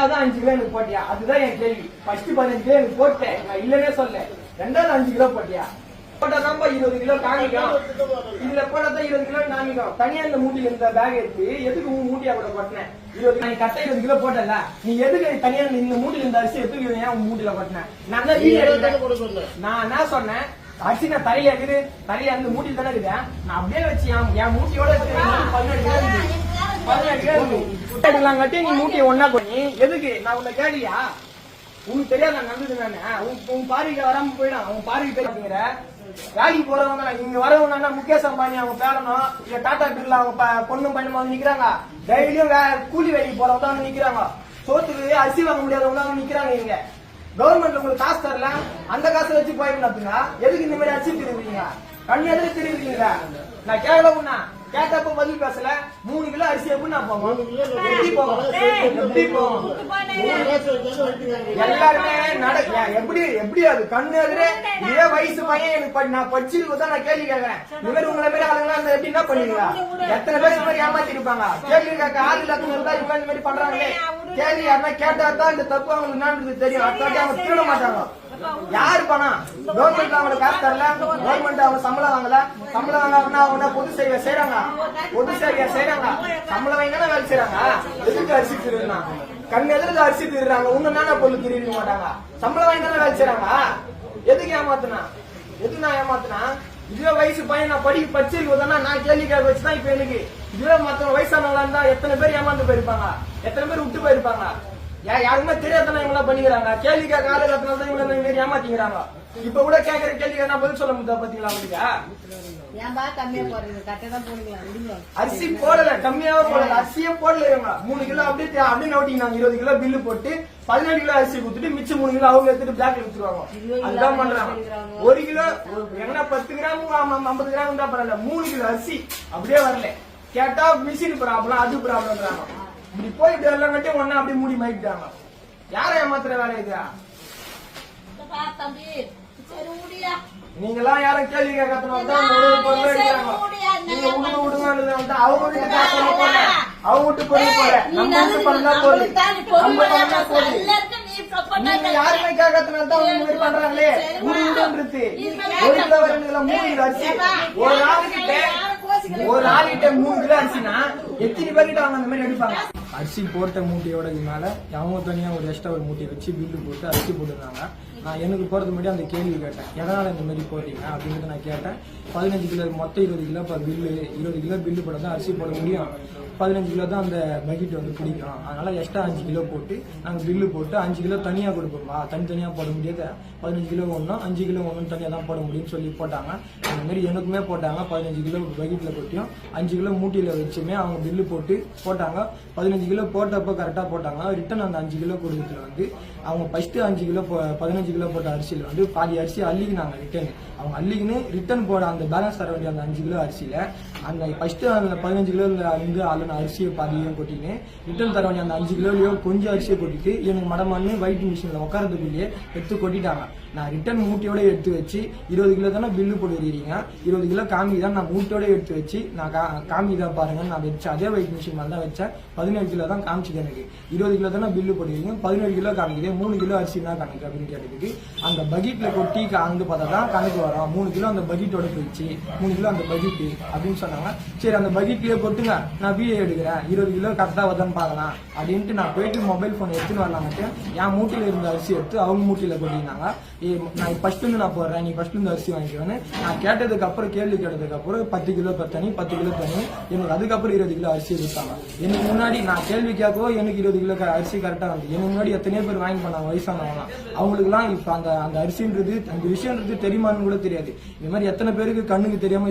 ரெண்டாவது அஞ்சு கிலோ எனக்கு போட்டியா? அதுதான் என் கேள்வி. ஃபர்ஸ்ட் பதினஞ்சு கிலோ எனக்கு போட்டேன். நான் இல்லவே சொல்ல ரெண்டாவது அஞ்சு கிலோ போட்டியா? போட்டா இருபது கிலோ காமிக்கும். இதுல போட்டா இருபது கிலோ காமிக்கும். தனியா இந்த மூட்டையில இந்த பேக் எடுத்து எதுக்கு உன் மூட்டையா கூட கொட்டினேன் இருபது நீ கரெக்டா இருபது கிலோ போட்டல நீ எதுக்கு தனியா இந்த மூட்டையில இந்த அரிசி எதுக்கு ஏன் உன் மூட்டையில கொட்டினேன் நான் தான் நான் என்ன சொன்னேன்? அரிசி நான் தலையில இருக்குது. தலையில அந்த மூட்டில தானே இருக்கேன் நான் அப்படியே வச்சு என் மூட்டையோட மூட்டியோட பதினெட்டு கிலோ இருக்கு. பதினெட்டு கட்டி நீ மூட்டையை ஒன்னா பண்ணி எதுக்கு? நான் உன்னை கேளியா உனக்கு தெரியாது? நான் நம்புது நான் உன் உன் பார்வைக்கு வராம போயிடும் உன் பார்வைக்கு தெரியுங்கிற வேலைக்கு போறவங்க நான் இங்க வரவங்க முகேஷ் அம்பானி அவங்க பேரணும் இல்ல டாடா பிர்லா அவங்க பொண்ணும் பையனும் வந்து நிக்கிறாங்க. டெய்லியும் வே- கூலி வேலைக்கு போறவங்க தான் வந்து நிக்கிறாங்க. சோத்துக்கு அரிசி வாங்க முடியாதவங்க தான் வந்து நிக்கிறாங்க இங்க. கவர்மெண்ட் உங்களுக்கு காசு தரல. அந்த காசை வச்சு போயிருந்தாத்துங்க எதுக்கு இந்த மாதிரி அரிசி திரும்புறீங்க கண்ணு எதுக்கு திரும்புறீங்க நான் கேட்கல உண்ணா கேட்டப்ப பதில் பேசல. மூணு கிலோ அரிசி எப்படி நான் போவோம் எப்படி போவோம் எப்படி போவோம் எல்லாருமே நட எப்படி எப்படி அது? கண்ணு எதிரே. இதே வயசு பையன் எனக்கு படி- நான் படிச்சிருக்கு தான் நான் கேள்வி கேட்கறேன். இந்த மாதிரி உங்களை மாதிரி ஆளுங்க அந்த எப்படி என்ன பண்ணுவீங்க? எத்தனை பேர் இந்த மாதிரி ஏமாத்தி இருப்பாங்க? கேள்வி கேட்க ஆள் இல்லாதவங்க இருந்தா இவங்க இந்த மாதிரி பண்றாங்களே. கேள்வி யாருன்னா கேட்டா தான் இந்த தப்பு அவங்களுக்கு என்னன்றது தெரியும். அடுத்த அவங்க திருட மாட்டாங்க. யாரு பணம்? கவர்மெண்ட் அவங்க காசு தரல. கவர்மெண்ட் அவங்க சம்பளம் வாங்கல. சம்பளம் வாங்க அவங்க பொது சேவை செய்யறாங்க பொது சேவையை செய்யறாங்க சம்பளம் வாங்கி தானே வேலை செய்யறாங்க எதுக்கு அரிசி திருடுறாங்க கண் எதிர்த்து அரிசி திருடுறாங்க. உங்க நானா பொருள் திருட மாட்டாங்க. சம்பளம் வாங்கி தானே வேலை செய்யறாங்க எதுக்கு ஏமாத்துனா? எதுக்கு நான் ஏமாத்துனா? இதுவே வயசு பையன் நான் படிக்க படிச்சிருக்கு தானே நான் கேள்வி கேட்க வச்சுதான் இப்ப எனக்கு. இதுவே மத்த வயசானவங்களா இருந்தா எத்தனை பேர் ஏமாந்து போயிருப்பாங்க? எத்தனை பேர் விட்டு போயிருப்பாங்க? யா- யாருக்குமே தெரியாதனா இவங்களா பண்ணிக்கிறாங்க. கேள்வி கேட்க ஆளு இல்லாதனால தான் இவங்க இந்த மாதிரி ஏமாத்திக்கிறாங்க. இப்ப கூட கேக்குற கேள்வி நான் பதில் சொல்ல முடியாது பாத்தீங்களா விடுங்க அரிசி போடல கம்மியாவே போடல. அரிசியே போடல இவங்க. மூணு கிலோ அப்படியே அப்படியே நோட்டிங்க இருபது கிலோ பில்லு போட்டு பதினேழு கிலோ அரிசி கொடுத்துட்டு மிச்சம் மூணு கிலோ அவங்க எடுத்துட்டு பிளாக்ல வித்துருவாங்க. அதுதான் பண்றாங்க. ஒரு கிலோ என்ன பத்து கிராம் ஐம்பது கிராம் தான் பரவாயில்ல. மூணு கிலோ அரிசி அப்படியே வரல. கேட்டா மிஷின் ப்ராப்ளம் அது ப்ராப்ளம்ன்றாங்க இப்படி போய் இப்படி எல்லாம் கட்டி ஒன்னா அப்படியே மூடி மாட்டிட்டாங்க யாரை ஏமாத்துற வேலை இது? நீங்கெல்லாம் யாரும் கேள்வி கேட்கறதுனால நீங்க தான் அவங்க வீட்டு காசு அவங்க வீட்டு பொருள் போல நம்ம வீட்டு பண்ணா போகுது நம்ம பண்ணா போகுது நீங்க யாருமே கேட்கறதுனால தான் அவங்க இந்த மாதிரி பண்றாங்களே. ஒரு விடுன்றது ஒரு கிலோ ரெண்டு கிலோ மூணு கிலோ அரிசி ஒரு ஆளுகிட்ட ஒரு ஆளுகிட்ட மூணு கிலோ அரிசினா எத்தனை பேர்கிட்ட அவங்க அந்த மாதிரி எடுப்பாங்க அரிசி போட்ட மூட்டையோடது இதனால அவங்க தனியாக ஒரு எக்ஸ்ட்ரா ஒரு மூட்டையை வச்சு பில்லு போட்டு அரிசி போட்டுருந்தாங்க. நான் எனக்கு போகிறது முன்னாடி அந்த கேள்வி கேட்டேன். எதனால் இந்த மாதிரி போடுறீங்க அப்படின்னு நான் கேட்டேன். பதினஞ்சு கிலோ மொத்தம் இருபது கிலோ இப்போ பில்லு இருபது கிலோ பில்லு போட தான் அரிசி போட முடியும். பதினஞ்சு கிலோ தான் அந்த பக்கெட் வந்து பிடிக்கும். அதனால் எக்ஸ்ட்ரா அஞ்சு கிலோ போட்டு நாங்கள் பில்லு போட்டு அஞ்சு கிலோ தனியாக கொடுப்போம்மா தனித்தனியாக போட முடியாது. பதினஞ்சு கிலோ ஒன்றும் அஞ்சு கிலோ ஒன்றும் தனியாக தான் போட முடியும்னு சொல்லி போட்டாங்க. அந்த மாதிரி எனக்குமே போட்டாங்க. பதினஞ்சு கிலோ பக்கெட்டில் கொட்டியும் அஞ்சு கிலோ மூட்டையில் வச்சுமே அவங்க பில்லு போட்டு போட்டாங்க. பதினஞ்சு கிலோ போட்டப்போ கரெக்டாக போட்டாங்கன்னா ரிட்டன் அந்த அஞ்சு கிலோ கொடுக்கறதுல வந்து அவங்க ஃபஸ்ட்டு அஞ்சு கிலோ போ- பதினஞ்சு கிலோ போட்ட அரிசியில் வந்து பாதி அரிசி அள்ளிக்கினாங்க ரிட்டன் அவங்க அள்ளிக்கின்னு ரிட்டன் போட அந்த பேலன்ஸ் தர வேண்டிய அந்த அஞ்சு கிலோ அரிசியில் அந்த ஃபஸ்ட்டு அந்த பதினஞ்சு கிலோ வந்து அள்ளின அரிசியை பாதியும் கொட்டின்னு ரிட்டன் தர வேண்டிய அந்த அஞ்சு கிலோலையோ கொஞ்சம் அரிசியை கொட்டிட்டு எனக்கு மடமான்னு வெயிட் மிஷினில் உட்காரதுக்குள்ளேயே எடுத்து கொட்டிட்டாங்க. நான் ரிட்டன் மூட்டையோட எடுத்து வச்சு இருபது கிலோ தானே பில்லு போட்டுருக்கீங்க? இருபது கிலோ காமி தான் நான் மூட்டையோட எடுத்து வச்சு நான் கா காமி தான் பாருங்க நான் வச்சேன் அதே வெயிட் மிஷின் மாதிரி தான் வச்சேன். பதினேழு கிலோ தான் காமிச்சுது எனக்கு. இருபது கிலோ தானே பில்லு போட்டுருக்கீங்க பதினேழு கிலோ காமிக்குது மூணு கிலோ அரிசி தான் கணக்கு அப்படின்னு கேட்டதுக்கு அந்த பக்கெட்ல கொட்டி கலந்து பார்த்தா தான் கணக்கு வரும். மூணு கிலோ அந்த பக்கெட்டோட போயிடுச்சு மூணு கிலோ அந்த பக்கெட்டு அப்படின்னு சொன்னாங்க. சரி அந்த பக்கெட்லயே கொட்டுங்க நான் வீடியோ எடுக்கிறேன். இருபது கிலோ கரெக்டாக வருதான்னு பார்க்கலாம். அப்படின்ட்டு நான் போயிட்டு மொபைல் ஃபோன் எடுத்துன்னு வரலான்ட்டு என் மூட்டையில இருந்த அரிசி எடுத்து அவங்க மூட்டையில கொட்டினாங்க ஏ நான் ஃபர்ஸ்ட் இருந்து நான் போடுறேன் நீ ஃபர்ஸ்ட் இருந்து அரிசி வாங்கிக்கோன்னு. நான் கேட்டதுக்கு அப்புறம் கேள்வி கேட்டதுக்கு அப்புறம் பத்து கிலோ தனி பத்து கிலோ தனி எனக்கு அதுக்கப்புறம் இருபது கிலோ அரிசி கொடுத்தாங்க. எனக்கு முன்னாடி நான் கேள்வி கேட்கவோ எனக்கு இருபது கிலோ க- அரிசி கரெக்டாக வந்து எனக்கு முன்னாடி எத்தனையோ பேர் வாங்கி பண்ணாங்க வயசானவங்க அவங்களுக்குலாம் இப்போ அந்த அந்த அரிசின்றது அந்த விஷயம்ன்றது தெரியுமான்னு கூட தெரியாது. இந்த மாதிரி எத்தனை பேருக்கு கண்ணுக்கு தெரியாம